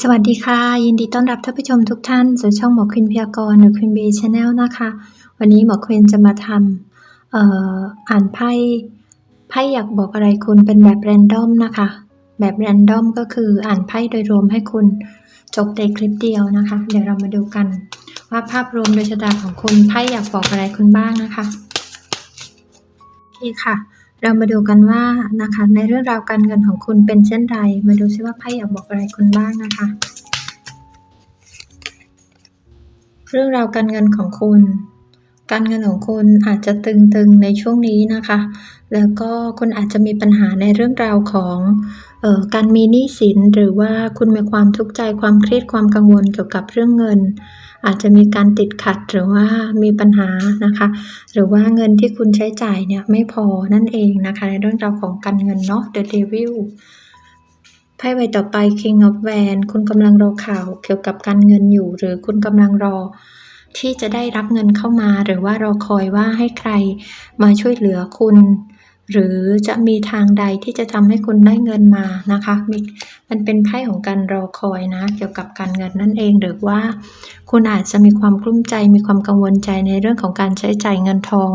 สวัสดีค่ะ ยินดีต้อนรับท่านผู้ชมทุกท่านสู่ช่องหมอควินพยากรณ์หรือควินเบชแนลนะคะ วันนี้หมอควินจะมาทำอ่ออ่านไพ่ไพ่อยากบอกอะไรคุณเป็นแบบแรนดอมนะคะ แบบแรนดอมก็คืออ่านไพ่โดยรวมให้คุณจบในคลิปเดียวนะคะ เดี๋ยวเรามาดูกัน ว่าภาพรวมโดยชะตาของคุณไพ่อยากบอกอะไรคุณบ้างนะคะโอเคค่ะ เรามาดูกันว่านะคะ ในเรื่องราวการเงินของคุณเป็นเช่นไร มาดูซิว่าไพ่อยากบอกอะไรคุณบ้างนะคะ เรื่องราวการเงินของคุณ การเงินของคุณอาจจะตึงๆในช่วงนี้นะคะ แล้วก็คุณอาจจะมีปัญหาในเรื่องราวของออการมีหนี้สินหรือว่าคุณมีความทุกข์ใจความเครียดความกังวลเกี่ยวกับเรื่องเงิน อาจจะมีการติดขัดหรือว่ามีปัญหานะคะ หรือว่าเงินที่คุณใช้จ่ายเนี่ยไม่พอนั่นเองนะคะ ในเรื่องราวของการเงินเนาะ The Devil ไพ่ใบต่อไป King of w a n d คุณกำลังรอข่าวเกี่ยวกับการเงินอยู่ หรือคุณกำลังรอที่จะได้รับเงินเข้ามา หรือว่ารอคอยว่าให้ใครมาช่วยเหลือคุณ หรือจะมีทางใดที่จะทำให้คุณได้เงินมานะคะมีมันเป็นไพ่ของการรอคอยนะ เกี่ยวกับการเงินนั่นเองหรือว่า คุณอาจจะมีความกลุ้มใจ มีความกังวลใจในเรื่องของการใช้จ่ายเงินทอง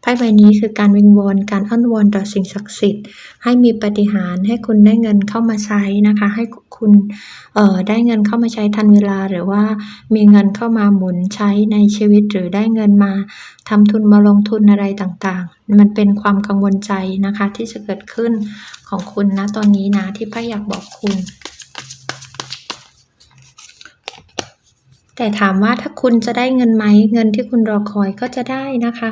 ไพ่ใบนี้คือการวิงวอนการอ้อนวอนต่อสิ่งศักดิ์สิทธิ์ให้มีปฏิหารให้คุณได้เงินเข้ามาใช้นะคะ ให้ คุณได้เงินเข้ามาใช้ทันเวลาหรือว่ามีเงินเข้ามาหมุนใช้ในชีวิตหรือได้เงินมาทำทุนมาลงทุนอะไรต่างๆ มันเป็นความกังวลใจนะคะที่จะเกิดขึ้นของคุณนะตอนนี้นะที่ไพ่อยากบอกคุณแต่ถามว่าถ้าคุณจะได้เงินไหมเงินที่คุณรอคอยก็จะได้นะคะ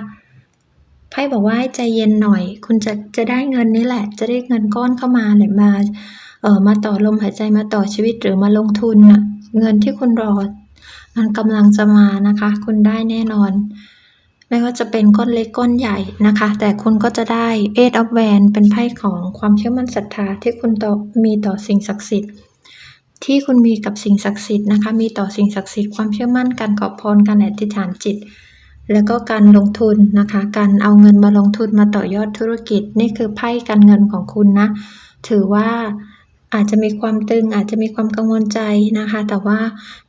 ไพ่บอกว่าให้ใจเย็นหน่อย คุณจะจะได้เงินนี่แหละ จะได้เงินก้อนเข้ามาหรือมา เออมาต่อลมหายใจมาต่อชีวิตหรือมาลงทุนเงินที่คุณรอ มันกำลังจะมานะคะ คุณได้แน่นอน ไม่ว่าจะเป็นก้อนเล็กก้อนใหญ่นะคะ แต่คุณก็จะได้ Eight of w a n เป็นไพ่ของความเชื่อมั่นศรัทธาที่คุณต่อมีต่อสิ่งศักดิ์สิทธิ์ที่คุณมีกับสิ่งศักดิ์สิทธิ์นะคะ มีต่อสิ่งศักดิ์สิทธิ์ความเชื่อมั่นการขอพรการอธิษฐานจิต แล้วก็การลงทุนนะคะ การเอาเงินมาลงทุนมาต่อยอดธุรกิจ นี่คือไพ่การเงินของคุณนะ ถือว่า อาจจะมีความตึงอาจจะมีความกังวลใจนะคะ แต่ว่า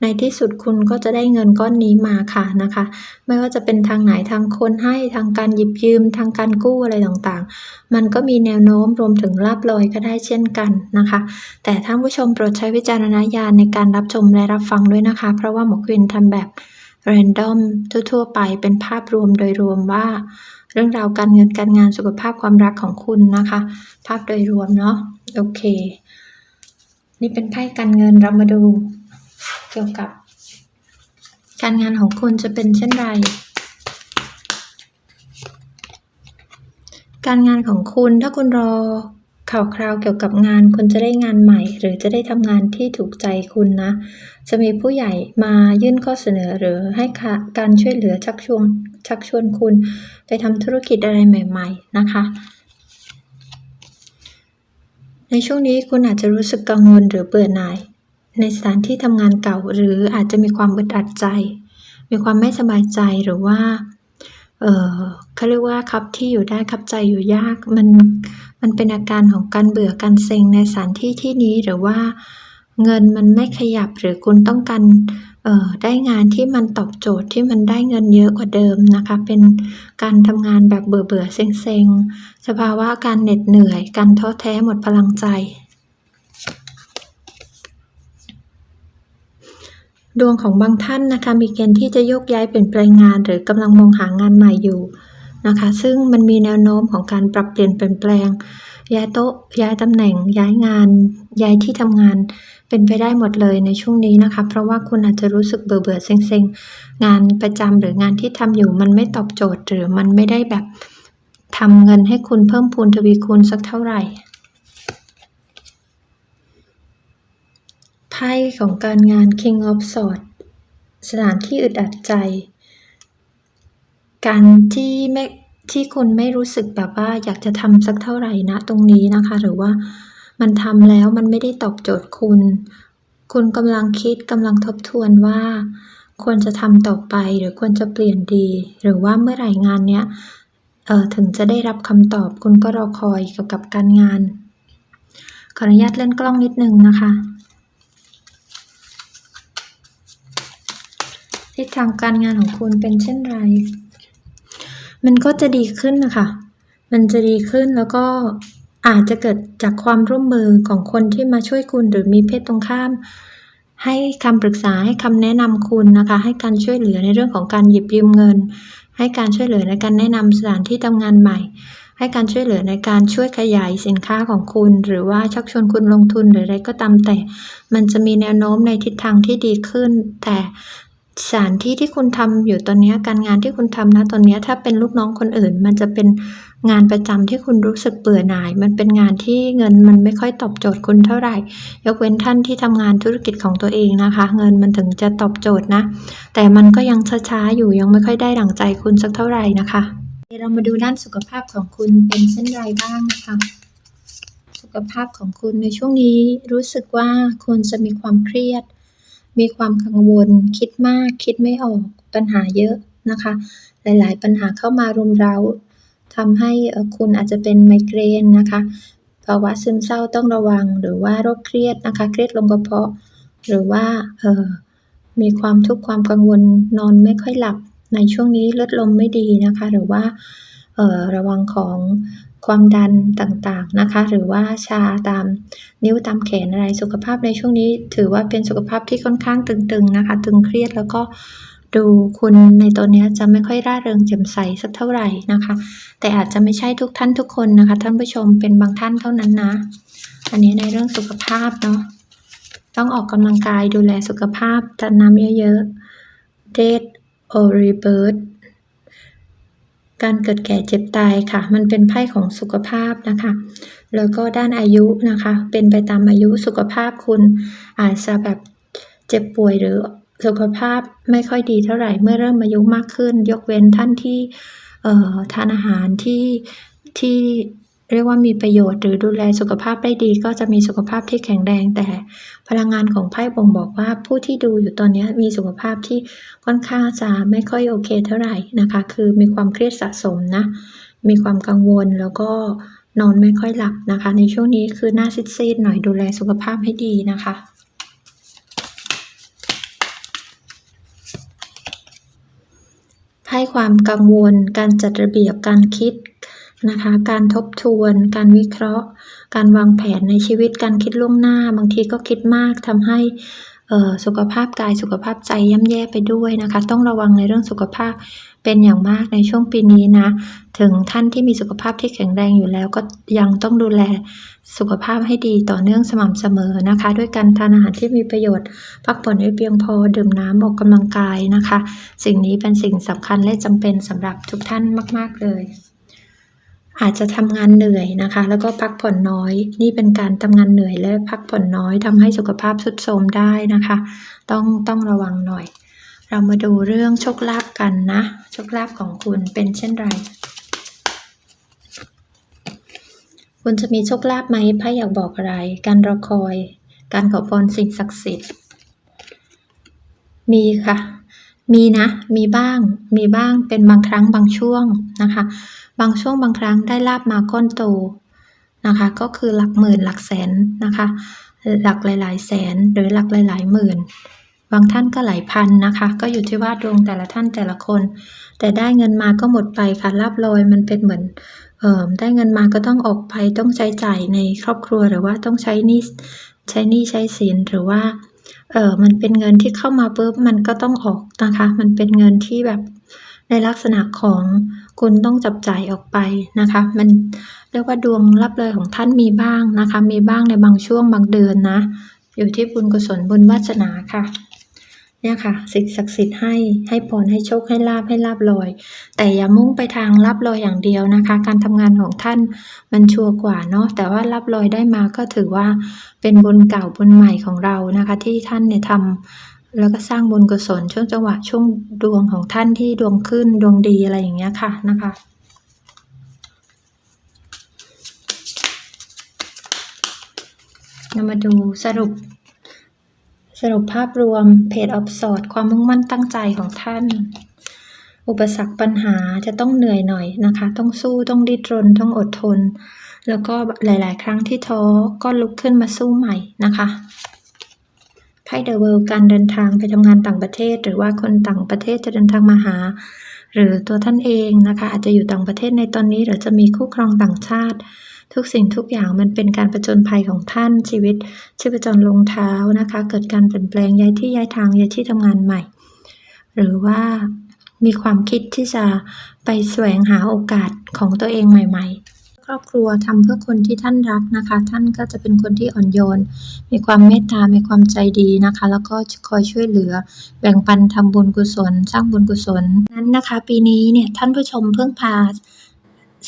ในที่สุดคุณก็จะได้เงินก้อนนี้มาค่ะนะคะ ไม่ว่าจะเป็นทางไหนทางคนให้ทางการหยิบยืม ทางการกู้อะไรต่างๆ มันก็มีแนวโน้มรวมถึงลาบลอยก็ได้เช่นกันนะคะ แต่ท่านผู้ชมโปรดใช้วิจารณญาณในการรับชมและรับฟังด้วยนะคะ เพราะว่าหมอควินทำแบบแรนดอมทั่วๆไปเป็นภาพรวมโดยรวมว่า เรื่องราวการเงินการงานสุขภาพความรักของคุณนะคะ ภาพโดยรวมเนาะโอเค นี่เป็นไพ่การเงินเรามาดูเกี่ยวกับ การงานของคุณจะเป็นเช่นไร การงานของคุณถ้าคุณรอข่าวคราวเกี่ยวกับงานคุณจะได้งานใหม่ หรือจะได้ทำงานที่ถูกใจคุณนะ จะมีผู้ใหญ่มายื่นข้อเสนอหรือให้การช่วยเหลือชักชวนชักชวนคุณ ไปทำธุรกิจอะไรใหม่ ๆ นะคะ ในช่วงนี้คุณอาจจะรู้สึกกังวลหรือเบื่อหน่าย ในสถานที่ทำงานเก่าหรืออาจจะมีความอึดอัดใจ มีความไม่สบายใจหรือว่า เออเขาเรียกว่าครับที่อยู่ได้ครับใจอยู่ยากมันมันเป็นอาการของการเบื่อการเซ็งในสถานที่ที่นี้หรือว่าเงินมันไม่ขยับหรือคุณต้องการ ได้งานที่มันตอบโจทย์ที่มันได้เงินเยอะกว่าเดิมนะคะ เป็นการทำงานแบบเบื่อเบื่อๆเซ็งเซ็งๆสภาวะการเหน็ดเหนื่อย การท้อแท้หมดพลังใจ ดวงของบางท่านนะคะมีเกณฑ์ที่จะโยกย้ายเปลี่ยนแปลงงาน หรือกำลังมองหางานใหม่อยู่นะคะ ซึ่งมันมีแนวโน้มของการปรับเปลี่ยนเปลี่ยนแปลง ย้ายโต๊ะ ย้ายตำแหน่ง ย้ายงาน ย้ายที่ทำงาน เป็นไปได้หมดเลยในช่วงนี้นะคะ เพราะว่าคุณอาจจะรู้สึกเบื่อเบื่อเซ็งเซ็งๆ งานประจำหรืองานที่ทำอยู่มันไม่ตอบโจทย์หรือมันไม่ได้แบบทำเงินให้คุณเพิ่มพูนทวีคูณสักเท่าไหร่ไพ่ของการงาน King of Swords สถานที่อึดอัดใจ การที่ไม่ ที่คุณไม่รู้สึกแบบว่าอยากจะทำสักเท่าไหร่นะตรงนี้นะคะ หรือว่ามันทำแล้วมันไม่ได้ตอบโจทย์คุณ คุณกำลังคิดกำลังทบทวนว่า ควรจะทำต่อไปหรือควรจะเปลี่ยนดี หรือว่าเมื่อไหร่งานเนี้ยเออถึงจะได้รับคำตอบคุณก็รอคอยเกี่ยวกับการงาน ขออนุญาตเล่นกล้องนิดนึงนะคะทิศทางการงานของคุณเป็นเช่นไร มันก็จะดีขึ้นนะคะ มันจะดีขึ้นแล้วก็อาจจะเกิดจากความร่วมมือของคนที่มาช่วยคุณหรือมีเพศตรงข้าม ให้คำปรึกษาให้คำแนะนำคุณนะคะ ให้การช่วยเหลือในเรื่องของการหยิบยืมเงิน ให้การช่วยเหลือในการแนะนำสถานที่ทำงานใหม่ ให้การช่วยเหลือในการช่วยขยายสินค้าของคุณ หรือว่าชักชวนคุณลงทุนหรืออะไรก็ตามแต่ มันจะมีแนวโน้มในทิศทางที่ดีขึ้น แต่ สถานที่ที่คุณทำอยู่ตอนนี้การงานที่คุณทำนะตอนนี้ถ้าเป็นลูกน้องคนอื่น มันจะเป็นงานประจำที่คุณรู้สึกเบื่อหน่าย มันเป็นงานที่เงินมันไม่ค่อยตอบโจทย์คุณเท่าไหร่ ยกเว้นท่านที่ทำงานธุรกิจของตัวเองนะคะ เงินมันถึงจะตอบโจทย์นะ แต่มันก็ยังช้าๆอยู่ยังไม่ค่อยได้ดั่งใจคุณสักเท่าไหร่นะคะเรามาดูด้านสุขภาพของคุณเป็นเช่นไรบ้างนะคะสุขภาพของคุณในช่วงนี้รู้สึกว่าคุณจะมีความเครียด มีความกังวล คิดมาก คิดไม่ออก ปัญหาเยอะนะคะ หลาย ๆ ปัญหาเข้ามารุมเร้าทำให้คุณอาจจะเป็นไมเกรนนะคะ ภาวะซึมเศร้าต้องระวัง หรือว่าโรคเครียดนะคะ เครียดลงกระเพาะ หรือว่าเออมีความทุกข์ความกังวลนอนไม่ค่อยหลับ ในช่วงนี้เลือดลมไม่ดีนะคะ หรือว่าเออระวังของ ความดันต่างๆนะคะ หรือว่าชาตามนิ้วตามแขนอะไรสุขภาพในช่วงนี้ ถือว่าเป็นสุขภาพที่ค่อนข้างตึงๆนะคะ ตึงเครียดแล้วก็ดูคุณในตอนเนี้ยจะไม่ค่อยร่าเริงแจ่มใสสักเท่าไหร่นะคะ แต่อาจจะไม่ใช่ทุกท่านทุกคนนะคะ ท่านผู้ชมเป็นบางท่านเท่านั้นนะ อันนี้ในเรื่องสุขภาพเนาะต้องออกกำลังกายดูแลสุขภาพทานน้ำเยอะๆ Date or Rebirth การเกิดแก่เจ็บตายค่ะ มันเป็นไพ่ของสุขภาพนะคะ แล้วก็ด้านอายุนะคะ เป็นไปตามอายุสุขภาพคุณอาจจะแบบเจ็บป่วยหรือสุขภาพไม่ค่อยดีเท่าไหร่เมื่อเริ่มอายุมากขึ้น ยกเว้นท่านที่ทานอาหารที่ที่ เรียกว่ามีประโยชน์หรือดูแลสุขภาพได้ดี ก็จะมีสุขภาพที่แข็งแรง แต่พลังงานของไพ่บ่งบอกว่าผู้ที่ดูอยู่ตอนนี้มีสุขภาพที่ค่อนข้างจะไม่ค่อยโอเคเท่าไหร่นะคะ คือมีความเครียดสะสมนะมีความกังวลแล้วก็นอนไม่ค่อยหลับนะคะ ในช่วงนี้คือหน้าซีดๆหน่อยดูแลสุขภาพให้ดีนะคะไพ่ความกังวล การจัดระเบียบการคิด นะคะ การทบทวน การวิเคราะห์ การวางแผนในชีวิต การคิดล่วงหน้า บางทีก็คิดมากทำให้สุขภาพกายสุขภาพใจย่ำแย่ไปด้วยนะคะ ต้องระวังในเรื่องสุขภาพเป็นอย่างมากในช่วงปีนี้นะ ถึงท่านที่มีสุขภาพที่แข็งแรงอยู่แล้ว ก็ยังต้องดูแลสุขภาพให้ดีต่อเนื่องสม่ำเสมอนะคะ ด้วยการทานอาหารที่มีประโยชน์ พักผ่อนให้เพียงพอดื่มน้ำออกกำลังกายนะคะ สิ่งนี้เป็นสิ่งสำคัญและจำเป็นสำหรับทุกท่านมาก ๆเลย อาจจะทำงานเหนื่อยนะคะ แล้วก็พักผ่อนน้อย นี่เป็นการทำงานเหนื่อยและพักผ่อนน้อยทำให้สุขภาพทรุดโทรมได้นะคะ ต้องต้องระวังหน่อย เรามาดูเรื่องโชคลาภกันนะโชคลาภของคุณเป็นเช่นไร คุณจะมีโชคลาภไหมไพ่อยากบอกอะไร การรอคอย การขอพรสิ่งศักดิ์สิทธิ์ มีค่ะมีนะ มีบ้าง มีบ้าง เป็นบางครั้งบางช่วงนะคะ บางช่วงบางครั้งได้ลาบมาก้อนโตนะคะ ก็คือหลักหมื่นหลักแสนนะคะ หลักหลาย ๆ แสนหรือหลักหลาย ๆ หมื่น บางท่านก็หลายพันนะคะ ก็อยู่ที่ว่าดวงแต่ละท่านแต่ละคน แต่ได้เงินมาก็หมดไปค่ะลาบลอยมันเป็นเหมือนเออได้เงินมาก็ต้องออกไปต้องใช้จ่ายในครอบครัวหรือว่าต้องใช้นี้ใช้นี้ใช้สินหรือว่าเออมันเป็นเงินที่เข้ามาปุ๊บมันก็ต้องออกนะคะ มันเป็นเงินที่แบบในลักษณะของ คุณต้องจับจ่ายออกไปนะคะ มันเรียกว่าดวงรับเลยของท่านมีบ้างนะคะ มีบ้างในบางช่วงบางเดือนนะ อยู่ที่บุญกุศลบุญวาสนาค่ะเนี่ยค่ะสิ่งศักดิ์สิทธิ์ให้ให้พรให้โชคให้ลาบให้ลาบลอย แต่อย่ามุ่งไปทางลาบลอยอย่างเดียวนะคะ การทำงานของท่านมันชัวร์กว่าเนาะแต่ว่าลาบลอยได้มาก็ถือว่าเป็นบุญเก่าบุญใหม่ของเรานะคะ ที่ท่านเนี่ยทำ แล้วก็สร้างบุญกุศลช่วงจังหวะช่วงดวงของท่านที่ดวงขึ้นดวงดีอะไรอย่างเงี้ยค่ะนะคะเรามาดูสรุป สรุปภาพรวมเพจออฟสอดความมุ่งมั่นตั้งใจของท่าน อุปสรรคปัญหาจะต้องเหนื่อยหน่อยนะคะ ต้องสู้ต้องดิ้นรนต้องอดทน แล้วก็หลาย ๆ ครั้งที่ท้อก็ลุกขึ้นมาสู้ใหม่นะคะ ไพ่เดอะเวิลด์การเดินทางไปทำงานต่างประเทศ หรือว่าคนต่างประเทศจะเดินทางมาหา หรือตัวท่านเองนะคะ อาจจะอยู่ต่างประเทศในตอนนี้ หรือจะมีคู่ครองต่างชาติ ทุกสิ่งทุกอย่างมันเป็นการประจนภัยของท่านชีวิตชีพจรลงเท้านะคะ เกิดการเปลี่ยนแปลงย้ายที่ย้ายทางย้ายที่ทำงานใหม่ หรือว่ามีความคิดที่จะไปแสวงหาโอกาสของตัวเองใหม่ ๆ รอบครัว ทำเพื่อคนที่ท่านรักนะคะ ท่านก็จะเป็นคนที่อ่อนโยน มีความเมตตา มีความใจดีนะคะ แล้วก็คอยช่วยเหลือ แบ่งปันทำบุญกุศล สร้างบุญกุศล นั้นนะคะ ปีนี้เนี่ยท่านผู้ชมเพึ่งพา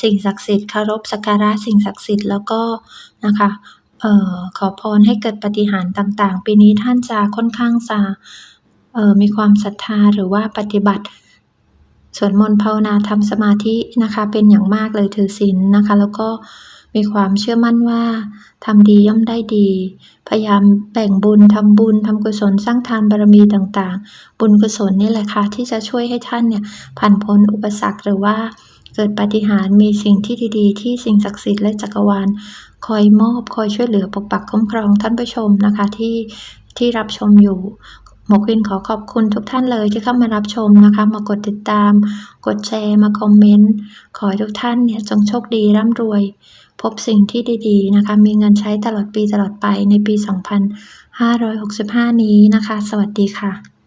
สิ่งศักดิ์สิทธิ์คารพสักการะสิ่งศักดิ์สิทธิ์แล้วก็นะคะออขอพรให้เกิดปฏิหารต่างๆ ปีนี้ท่านจะค่อนข้างจะออมีความศรัทธาหรือว่าปฏิบัติ สวดมนต์ภาวนาทำสมาธินะคะ เป็นอย่างมากเลยถือศีลนะคะ แล้วก็มีความเชื่อมั่นว่าทำดีย่อมได้ดี พยายามแบ่งบุญทำบุญทำกุศลสร้างทานบารมีต่างๆ บุญกุศลนี่แหละค่ะที่จะช่วยให้ท่านเนี่ยผ่านพ้นอุปสรรคหรือว่าเกิดปาฏิหาริย์มีสิ่งที่ดีๆ ที่สิ่งศักดิ์สิทธิ์และจักรวาล คอยมอบ คอยช่วยเหลือปกปักคุ้มครองท่านผู้ชมนะคะที่ที่รับชมอยู่ หมกวินขอขอบคุณทุกท่านเลยที่เข้ามารับชมนะคะ มากดติดตาม กดแชร์ มาคอมเมนต์ ขอให้ทุกท่านเนี่ยจงโชคดีร่ำรวย พบสิ่งที่ดีๆนะคะ มีเงินใช้ตลอดปีตลอดไปในปี 2565 นี้นะคะ สวัสดีค่ะ